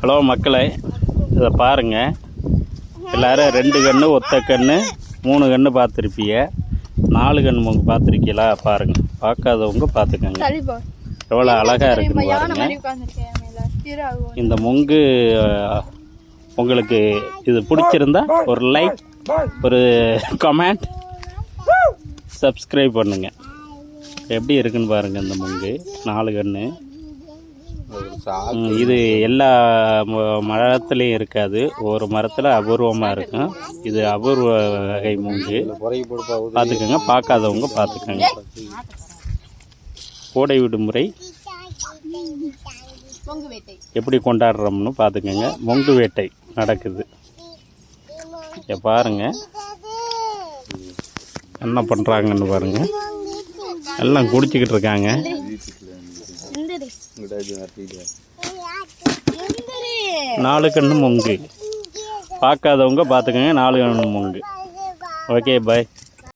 Hello மக்களே இதை பாருங்க. எல்லாரும் ரெண்டு கன்று ஒத்த கன்று மூணு கன்று பார்த்துருப்பீங்க. நாலு கன்று பார்த்துருக்கீங்களா? பாருங்க. பார்க்காதவங்க பார்த்துக்கோங்க. எவ்வளோ அழகாக இருக்குன்னு பாருங்க. இந்த மொங்கு உங்களுக்கு இது பிடிச்சிருந்தா ஒரு லைக் ஒரு கமெண்ட் சப்ஸ்கிரைப் பண்ணுங்க. எப்படி இருக்குன்னு பாருங்க இந்த மொங்கு நாலு கன்று இது எல்லா மரத்துலேயும் இருக்காது. ஒரு மரத்தில் அபூர்வமாக இருக்கும். இது அபூர்வ வகை மூங்கு பார்த்துக்கோங்க பார்க்காதவங்க பார்த்துக்கோங்க. கோடை விடுமுறை எப்படி கொண்டாடுறோம்னு பார்த்துக்கோங்க. மொங்கு வேட்டை நடக்குது. பாருங்க. என்ன பண்ணுறாங்கன்னு பாருங்க. எல்லாம் குடிச்சிக்கிட்டு இருக்காங்க. நாலு கண்ணு மொங்கு. பார்க்காதவங்க பார்த்துக்கோங்க நாலு கண்ணு மொங்கு. Okay bye